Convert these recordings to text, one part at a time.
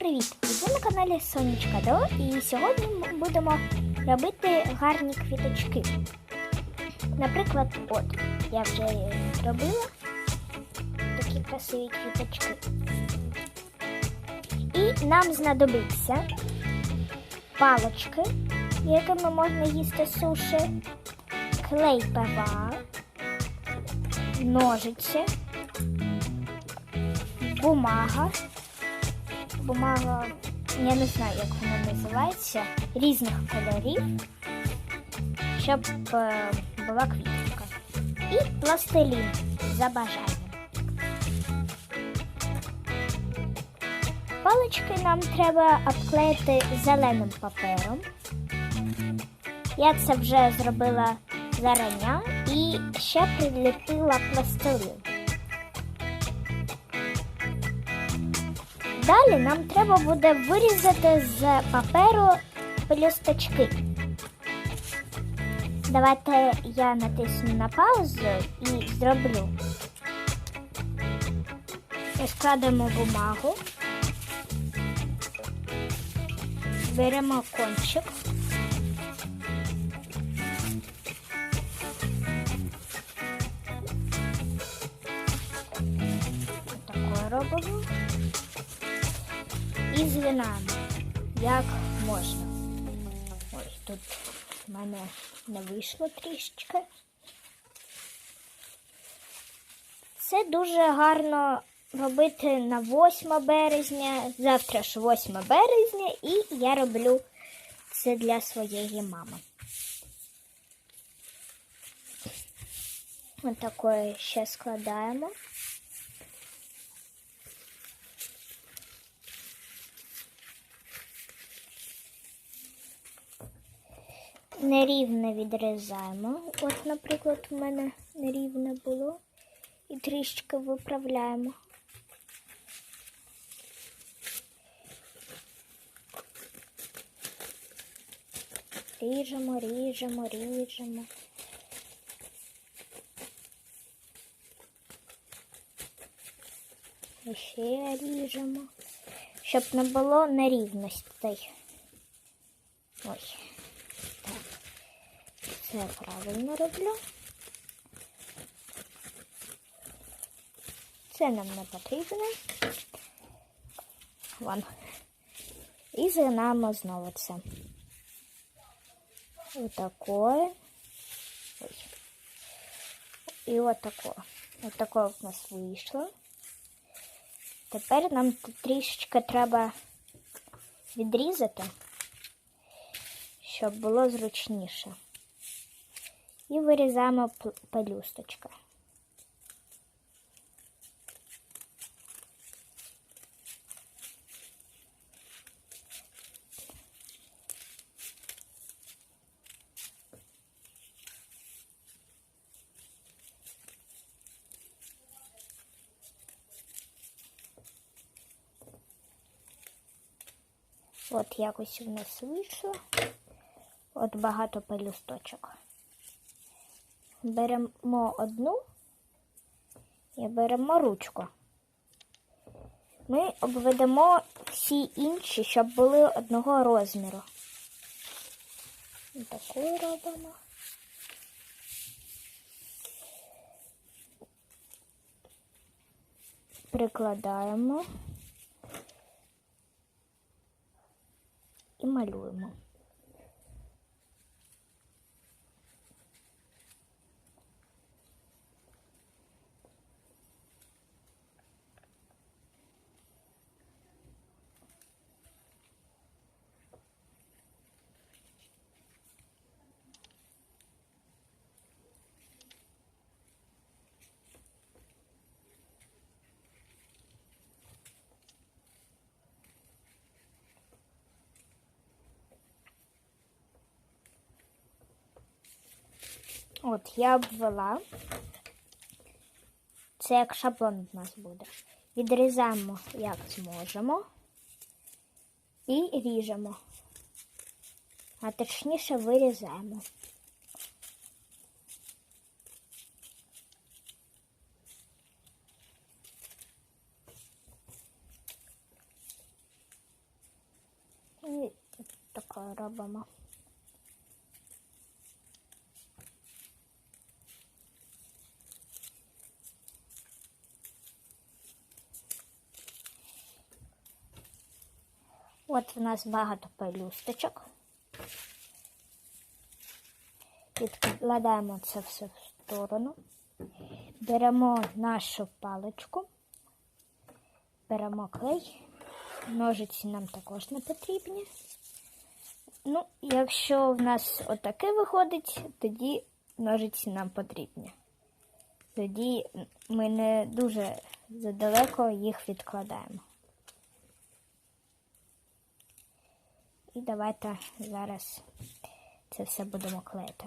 Привіт! Ви на каналі Сонечка До і сьогодні ми будемо робити гарні квіточки. Наприклад, от я вже робила такі красиві квіточки. І нам знадобиться палочки, якими можна їсти суші, клей ПВА, ножиці, бумага бумага, я не знаю, як вона називається, різних кольорів, щоб е, була квіточка. І пластилін за бажанням. Палички нам треба обклеїти зеленим папером. Я це вже зробила зарання і ще приліпила пластилін. Далі нам треба буде вирізати з паперу пелюсточки. Давайте я натисну на паузу і зроблю. Розкладемо бумагу, беремо кончик. І згинаємо, як можна. Ой, тут в мене не вийшло трішечки. Це дуже гарно робити на 8 березня. Завтра ж 8 березня, і я роблю це для своєї мами. Ось такое ще складаємо. Нерівне відрізаємо. От, наприклад, у мене нерівне було. І трішки виправляємо. Ріжемо, ріжемо, ріжемо. І ще ріжемо, щоб не було нерівностей. Ось. Все правильно роблю. Це нам не потрібно. Вон. І згинаємо знову це. Отакое. Ой. І отако. Отако в нас вийшло. Тепер нам трішечки треба відрізати, щоб було зручніше і вирізаємо пелюсточка. От якось у нас вийшло. От багато пелюсточок беремо одну і беремо ручку. Ми обведемо всі інші, щоб були одного розміру. Таку робимо. Прикладаємо і малюємо. От, я обвела. Це як шаблон в нас буде. Відрізаємо, як зможемо, і ріжемо. А точніше вирізаємо. такое робимо. От у нас багато пелюсточок. Відкладаємо це все в сторону. Беремо нашу паличку, беремо клей. Ножиці нам також не потрібні. Ну, якщо в нас отаке виходить, тоді ножиці нам потрібні. Тоді ми не дуже задалеко їх відкладаємо. І давайте зараз це все будемо клеїти.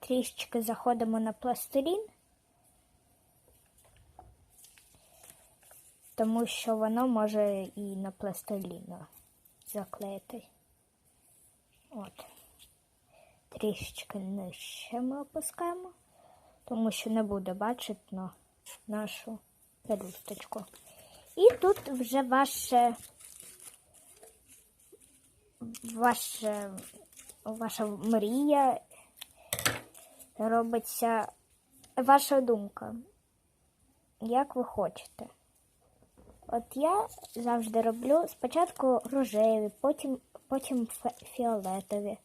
Трішечки заходимо на пластилін, тому що воно може і на пластиліну заклеїти. От. Трішечки нижче ми опускаємо, тому що не буде бачити на нашу пелюсточку. І тут вже ваше, ваше, ваша мрія робиться ваша думка. Як ви хочете? От я завжди роблю спочатку рожеві, потім, потім фе- фіолетові.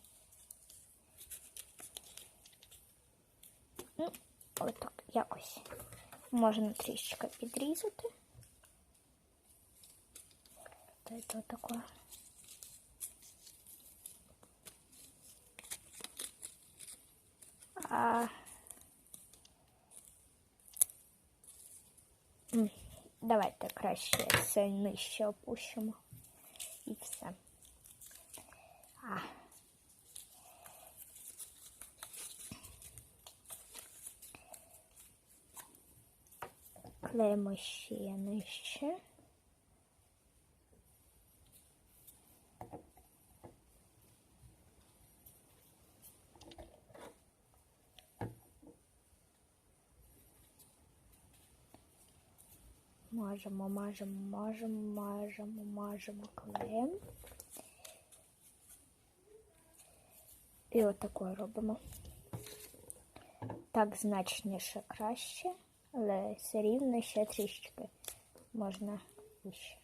Ну, отак, якось. Можна трішечки підрізати. Та й то таке. А... м, Давайте краще це нижче опущимо. І все. А. Клеїмо ще нижче. Мажемо, мажемо, мажемо, мажемо, мажемо клеєм. І отакою робимо. Так значніше краще, але все рівно ще трішечки можна вище.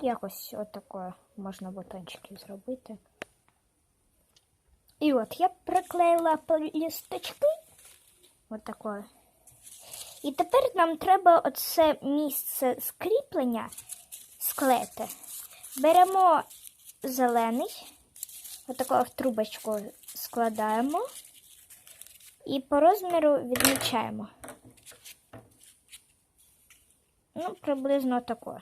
Якось отакое можна бутончиків зробити. І от я приклеїла лісточки. От такое. І тепер нам треба оце місце скріплення склеїти. Беремо зелений, отаку в трубочку складаємо і по розміру відмічаємо. Ну, приблизно тако.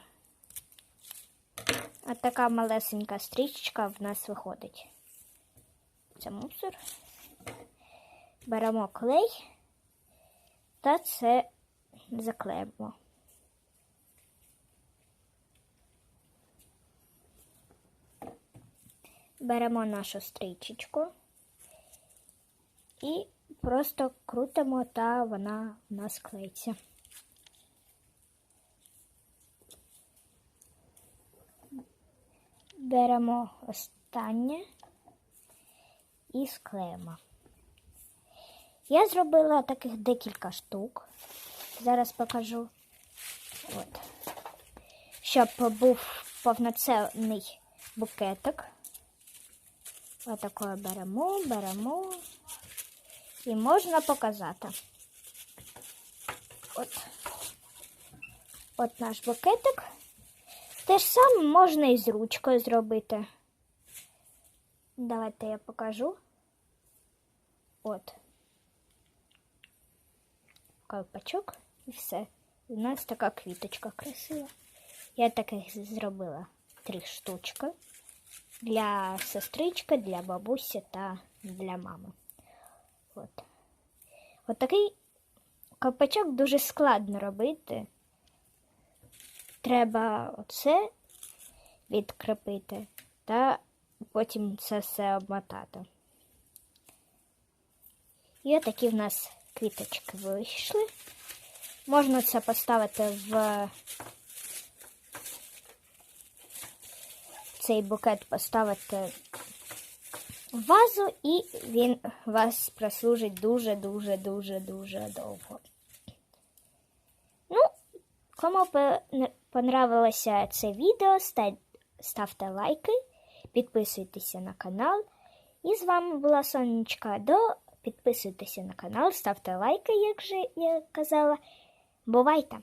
От така малесенька стрічка в нас виходить. Це мусор. Беремо клей та це заклеїмо. Беремо нашу стрічечку і просто крутимо, та вона в нас клеїться. Беремо останнє і склеїмо. Я зробила таких декілька штук. Зараз покажу. От. Щоб був повноцінний букетик. Отакое беремо, беремо. І можна показати. От. От наш букетик. Те ж саме можна і з ручкою зробити. Давайте я покажу. От. Колпачок і все. У нас така квіточка красива. Я таких зробила три штучки для сестрички, для бабусі та для мами. От. От такий ковпачок дуже складно робити. Треба оце відкріпити та потім це все обмотати. І отакі в нас квіточки вийшли. Можна це поставити в цей букет поставити в вазу, і він вас прослужить дуже-дуже дуже дуже довго. Ну, кому понравилося це відео, ставте лайки, підписуйтеся на канал. І з вами була Сонечка До. Підписуйтеся на канал, ставте лайки, як же я казала. Бувайте!